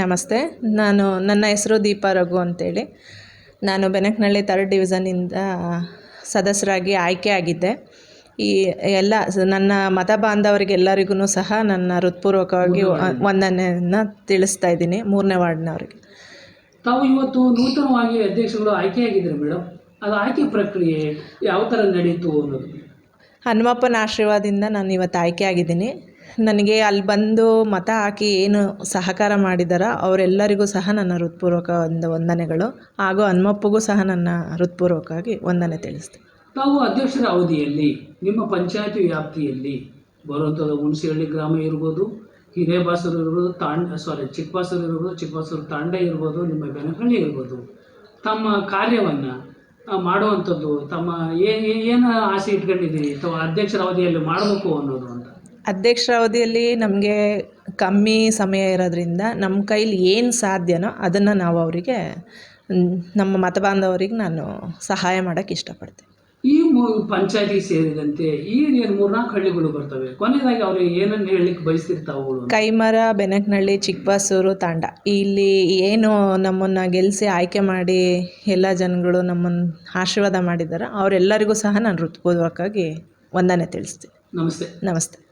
ನಮಸ್ತೆ. ನಾನು ನನ್ನ ಹೆಸರು ದೀಪಾ ರಘು ಅಂತೇಳಿ. ನಾನು ಬೆನಕನಹಳ್ಳಿ ಥರ್ಡ್ ಡಿವಿಷನಿಂದ ಸದಸ್ಯರಾಗಿ ಆಯ್ಕೆ ಆಗಿದ್ದೆ. ಈ ಎಲ್ಲ ನನ್ನ ಮತ ಬಾಂಧವರಿಗೆಲ್ಲರಿಗೂ ಸಹ ನನ್ನ ಹೃತ್ಪೂರ್ವಕವಾಗಿ ವಂದನೆಯನ್ನ ತಿಳಿಸ್ತಾ ಇದ್ದೀನಿ ಮೂರನೇ ವಾರ್ಡ್ನವರಿಗೆ. ತಾವು ಇವತ್ತು ನೂತನವಾಗಿ ಅಧ್ಯಕ್ಷಗಳು ಆಯ್ಕೆಯಾಗಿದ್ದಾರೆ ಮೇಡಮ್ ಅದು ಆಯ್ಕೆ ಪ್ರಕ್ರಿಯೆ ಯಾವ ಥರ ನಡೀತು ಅನ್ನೋದು. ಹನುಮಪ್ಪನ ಆಶೀರ್ವಾದದಿಂದ ನಾನು ಇವತ್ತು ಆಯ್ಕೆ ಆಗಿದ್ದೀನಿ. ನನಗೆ ಅಲ್ಲಿ ಬಂದು ಮತ ಹಾಕಿ ಏನು ಸಹಕಾರ ಮಾಡಿದಾರೋ ಅವರೆಲ್ಲರಿಗೂ ಸಹ ನನ್ನ ಹೃತ್ಪೂರ್ವಕ ಒಂದು ವಂದನೆಗಳು ಹಾಗೂ ಹನುಮಪ್ಪಗೂ ಸಹ ನನ್ನ ಹೃತ್ಪೂರ್ವಕವಾಗಿ ವಂದನೆ ತಿಳಿಸ್ತೀನಿ. ತಾವು ಅಧ್ಯಕ್ಷರ ಅವಧಿಯಲ್ಲಿ, ನಿಮ್ಮ ಪಂಚಾಯತಿ ವ್ಯಾಪ್ತಿಯಲ್ಲಿ ಬರುವಂಥದ್ದು ಹುಣಸಿಹಳ್ಳಿ ಗ್ರಾಮ ಇರ್ಬೋದು, ಹಿರೇಬಾಸೂರು ಇರ್ಬೋದು, ತಾಂಡ ಸಾರಿ ಚಿಕ್ಕಬಾಸೂರು ಇರ್ಬೋದು, ಚಿಕ್ಕಬಾಸೂರು ತಾಂಡ ಇರ್ಬೋದು, ನಿಮ್ಮ ಬೆನಹಳ್ಳಿ ಇರ್ಬೋದು, ತಮ್ಮ ಕಾರ್ಯವನ್ನು ಮಾಡುವಂಥದ್ದು ತಮ್ಮ ಏನು ಆಸೆ ಇಟ್ಕೊಂಡಿದ್ದೀರಿ? ಅಥವಾ ಅಧ್ಯಕ್ಷರ ಅವಧಿಯಲ್ಲಿ ಮಾಡಬೇಕು ಅನ್ನೋದು ಅಂತ. ಅಧ್ಯಕ್ಷರ ಅವಧಿಯಲ್ಲಿ ನಮಗೆ ಕಮ್ಮಿ ಸಮಯ ಇರೋದ್ರಿಂದ ನಮ್ಮ ಕೈಲಿ ಏನು ಸಾಧ್ಯನೋ ಅದನ್ನು ನಾವು ಅವರಿಗೆ ನಮ್ಮ ಮತ ಬಾಂಧವರಿಗೆ ನಾನು ಸಹಾಯ ಮಾಡೋಕ್ಕೆ ಇಷ್ಟಪಡ್ತೀನಿ. ಈ ಮೂ ಪಂಚಾಯತಿ ಸೇರಿದಂತೆ ಈ ಮೂರ್ನಾಲ್ಕು ಹಳ್ಳಿಗಳು ಬರ್ತವೆ. ಕೊನೆಯದಾಗಿ ಅವರು ಏನನ್ನು ಹೇಳಲಿಕ್ಕೆ ಬಯಸ್ತಿರ್ತಾವುಗಳು ಕೈಮರ ಬೆನಕನಹಳ್ಳಿ ಚಿಕ್ಕಬಾಸೂರು ತಾಂಡ. ಇಲ್ಲಿ ಏನು ನಮ್ಮನ್ನು ಗೆಲ್ಲಿಸಿ ಆಯ್ಕೆ ಮಾಡಿ ಎಲ್ಲ ಜನಗಳು ನಮ್ಮನ್ನು ಆಶೀರ್ವಾದ ಮಾಡಿದ್ದಾರೆ ಅವರೆಲ್ಲರಿಗೂ ಸಹ ನಾನು ಹೃತ್ಪೂರ್ವಕವಾಗಿ ವಂದನೆ ತಿಳಿಸ್ತೀನಿ. ನಮಸ್ತೆ. ನಮಸ್ತೆ.